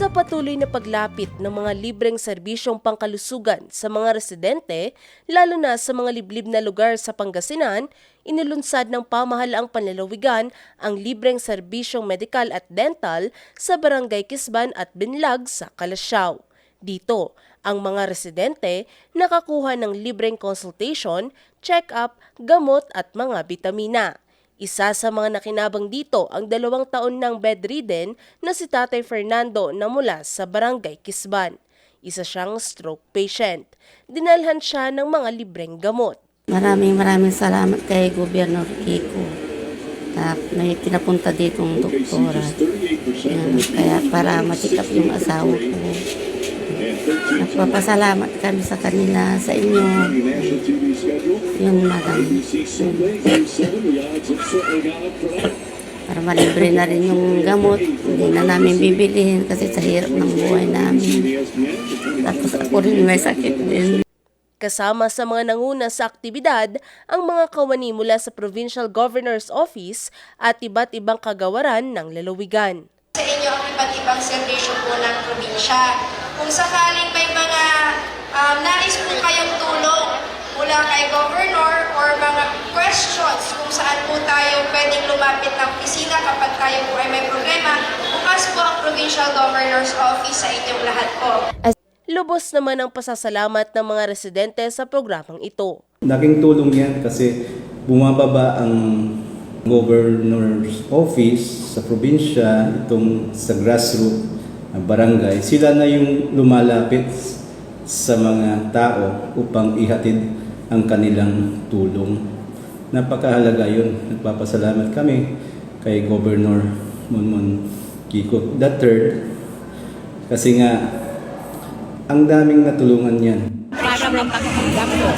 Sa patuloy na paglapit ng mga libreng serbisyong pangkalusugan sa mga residente, lalo na sa mga liblib na lugar sa Pangasinan, inilunsad ng pamahalaang panlalawigan ang libreng serbisyong medikal at dental sa Barangay Kisban at Binlag sa Kalasyaw. Dito, ang mga residente nakakuha ng libreng consultation, check-up, gamot at mga bitamina. Isa sa mga nakinabang dito ang dalawang taon ng bedridden na si Tatay Fernando na mula sa Barangay Kisban. Isa siyang stroke patient. Dinalhan siya ng mga libreng gamot. Maraming maraming salamat kay Gobyerno Kiko. Na may pinapunta dito ng doktora. Yan, kaya para matikap yung asawa ko. Nagpapasalamat kami sa kanila, sa inyo. Yun, madam. Para malibre na rin yung gamot. Hindi na namin bibilihin kasi sa hirap ng buhay namin. Tapos ako rin may sakit din. Kasama sa mga nanguna sa aktibidad ang mga kawani mula sa Provincial Governor's Office at iba't ibang kagawaran ng lalawigan. sa inyo ang iba't ibang serbisyo po ng probinsya. Kung sakaling may mga um, nais po kayong tulong mula kay Governor or mga questions kung saan po tayo pwedeng lumapit ng opisina kapag tayo po ay may problema, bukas po ang Provincial Governor's Office sa inyong lahat po. Lubos naman ang pasasalamat ng mga residente sa programang ito. Laking tulong yan kasi bumababa ang governor's office sa probinsya, itong sa grassroots barangay. Sila na yung lumalapit sa mga tao upang ihatid ang kanilang tulong. Napakahalaga yun. Nagpapasalamat kami kay Governor Monmon Kiko III kasi nga ang daming natulungan yan. para mapaggamot,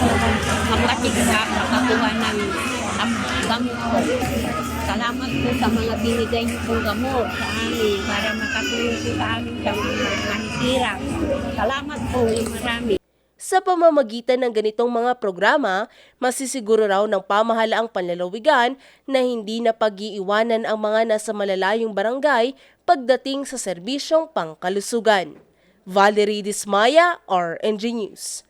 mapatigsak, makakuha ng am- gamot ko. Salamat po sa mga binigay niyo pong gamot sa amin para makatulong po sa amin sa mga nasira. Salamat po ng marami. Sa pamamagitan ng ganitong mga programa, masisiguro raw ng pamahalaang panlalawigan na hindi na pag-iiwanan ang mga nasa malalayong barangay pagdating sa serbisyong pangkalusugan. Valerie Dismaya, RNG News.